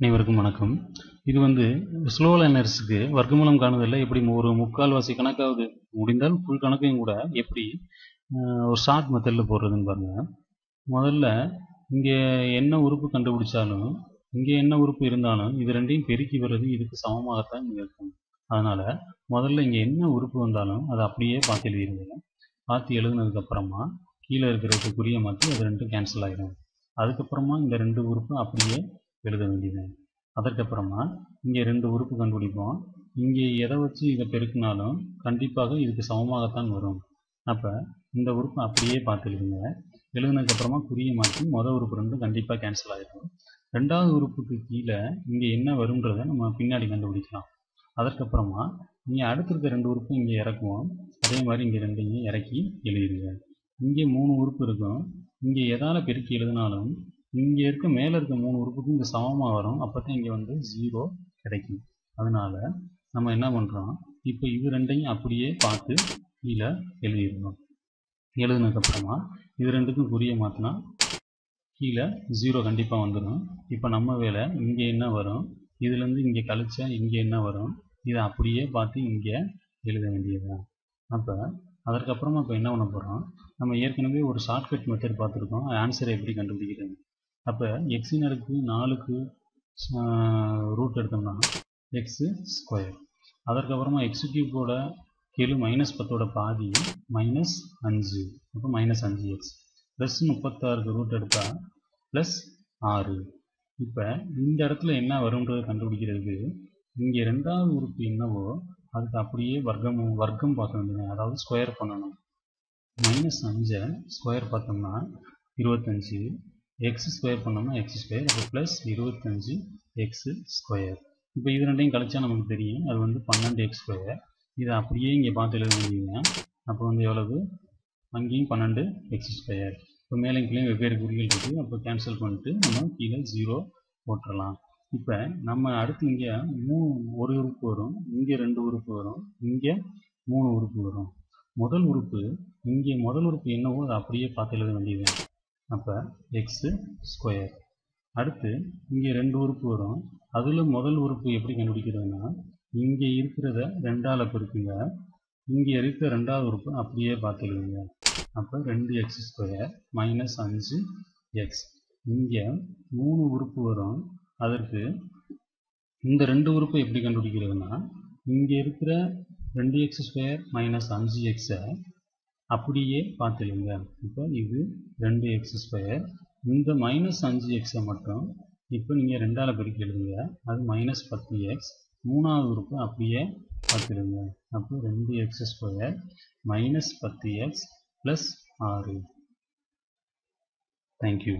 அனைவருக்கும் வணக்கம். இது வந்து ஸ்லோ லேர்னர்ஸுக்கு வர்க்கமூலம் காணதில்லை எப்படி ஒரு முக்கால்வாசி கணக்காவது முடிந்தால் ஃபுல் கணக்கையும் கூட எப்படி ஒரு ஷார்ட் மெத்தடில் போடுறதுன்னு பாருங்கள் முதல்ல இங்கே என்ன உறுப்பு கண்டுபிடிச்சாலும் இங்கே என்ன உறுப்பு இருந்தாலும் இது ரெண்டையும் பெருக்கி வர்றது இதுக்கு சமமாகத்தான் இங்கே இருக்கும். அதனால் முதல்ல இங்கே என்ன உறுப்பு வந்தாலும் அதை அப்படியே பார்த்து எழுதிடுங்க. பார்த்து எழுதுனதுக்கப்புறமா கீழே இருக்கிறதுக்குரிய குறிய மாற்றி அது ரெண்டும் கேன்சல் ஆகிடும் அதுக்கப்புறமா இந்த ரெண்டு உறுப்பு அப்படியே எழுத வேண்டியது. அதற்கப்புறமா இங்கே ரெண்டு உறுப்பு கண்டுபிடிப்போம். இங்கே எதை வச்சு இதை பெருக்கினாலும் கண்டிப்பாக இதுக்கு சமமாகத்தான் வரும். அப்போ இந்த உறுப்பு அப்படியே பார்த்து எழுதுனதுக்கப்புறமா குறிய மாற்றி மொதல் உறுப்பு ரெண்டும் கண்டிப்பாக கேன்சல் ஆகிடும் ரெண்டாவது உறுப்புக்கு கீழே இங்கே என்ன வரும்ன்றதை நம்ம பின்னாடி கண்டுபிடிக்கலாம். அதற்கப்புறமா இங்கே அடுத்திருக்க ரெண்டு உறுப்பும் இங்கே இறக்குவோம். அதே மாதிரி இங்கே ரெண்டையும் இறக்கி எழுதிடுங்க. இங்கே மூணு உறுப்பு இருக்கும். இங்கே எதால் பெருக்கி எழுதினாலும் இங்கே இருக்க மேலே இருக்க மூணு உறுப்புக்கும் இங்கே சமமாக வரும். அப்போ தான் இங்கே வந்து ஜீரோ கிடைக்கும். அதனால் நம்ம என்ன பண்ணுறோம் இப்போ இது ரெண்டையும் அப்படியே பார்த்து கீழே எழுதிடணும். எழுதுனதுக்கப்புறமா இது ரெண்டுக்கும் குறிய மாற்றினா கீழே ஜீரோ கண்டிப்பாக வந்துடும் இப்போ நம்ம வேலை இங்கே என்ன வரும்? இதுலேருந்து இங்கே கழிச்சா இங்கே என்ன வரும்? இதை அப்படியே பார்த்து இங்கே எழுத வேண்டியதுதான். அப்போ அதற்கப்புறமா இப்போ என்ன பண்ண போகிறோம் நம்ம ஏற்கனவே ஒரு ஷார்ட்கட் மெத்தட் பார்த்துருக்கோம். ஆன்சரை எப்படி கண்டுபிடிக்கிறது? அப்போ எக்ஸின் அடுக்கு நாலுக்கு ரூட் எடுத்தோம்னா எக்ஸு ஸ்கொயர் அதற்கப்புறமா எக்ஸ் கியூபோட கீழே மைனஸ் பத்தோட பாதி மைனஸ் அஞ்சு. அப்போ மைனஸ் அஞ்சு எக்ஸ் ப்ளஸ் முப்பத்தாறுக்கு ரூட் எடுத்தால் ப்ளஸ் ஆறு. இப்போ இந்த இடத்துல என்ன வரும்ன்றதை கண்டுபிடிக்கிறதுக்கு இங்கே ரெண்டாவது உறுப்பு என்னவோ அதுக்கு அப்படியே வர்க்கம் வர்க்கம் பார்க்க வேண்டியது. அதாவது ஸ்கொயர் பண்ணணும். மைனஸ் அஞ்சை ஸ்கொயர் பார்த்தோம்னா இருபத்தஞ்சு. எக்ஸ் ஸ்கொயர் பண்ணோம்னா எக்ஸ் ஸ்கொயர் அது ப்ளஸ் இருபத்தஞ்சி எக்ஸ் ஸ்கொயர் இப்போ இது ரெண்டையும் கழிச்சா நமக்கு தெரியும். அது வந்து பன்னெண்டு எக்ஸ் ஸ்கொயர் இதை அப்படியே இங்கே பார்த்து எழுத முடியுங்க அப்போ வந்து எவ்வளவு? அங்கேயும் பன்னெண்டு எக்ஸ் ஸ்கொயர் இப்போ மேலே கீழே வெவ்வேறு குறிகள் இருக்குது அப்போ கேன்சல் பண்ணிட்டு நம்ம கீழே ஜீரோ போட்டுடலாம் இப்போ நம்ம அடுத்து இங்கே மூணு ஒரு உறுப்பு வரும். இங்கே ரெண்டு உறுப்பு வரும். இங்கே மூணு உறுப்பு வரும். முதல் உறுப்பு இங்கே முதல் உறுப்பு என்னவோ அதை அப்படியே பார்த்து எழுத வேண்டியது அப்போ எக்ஸு ஸ்கொயர் அடுத்து இங்கே ரெண்டு உறுப்பு வரும். அதில் முதல் உறுப்பு எப்படி கண்டுபிடிக்கிறதுனா இங்கே இருக்கிறத ரெண்டால் பெருக்குங்க. இங்கே இருக்கிற ரெண்டாவது உறுப்பு அப்படியே பார்த்து அப்போ ரெண்டு எக்ஸ் ஸ்கொயர் மைனஸ் அஞ்சு எக்ஸ் இங்கே மூணு உறுப்பு வரும். அதற்கு இந்த ரெண்டு உறுப்பை எப்படி கண்டுபிடிக்கிறதுனா இங்கே இருக்கிற ரெண்டு எக்ஸ் ஸ்கொயர் மைனஸ் அஞ்சு எக்ஸை அப்படியே பார்த்துடுங்க இப்போ இது ரெண்டு எக்ஸ் ஸ்கொயர் இந்த மைனஸ் அஞ்சு எக்ஸை மட்டும் இப்போ நீங்கள் ரெண்டால் பெருக்கி எழுதுங்க. அது மைனஸ் பத்து எக்ஸ் மூணாவது உறுப்பு அப்படியே பார்த்துடுங்க அப்போ ரெண்டு எக்ஸ் ஸ்கொயர் மைனஸ் பத்து எக்ஸ் ப்ளஸ் ஆறு. Thank you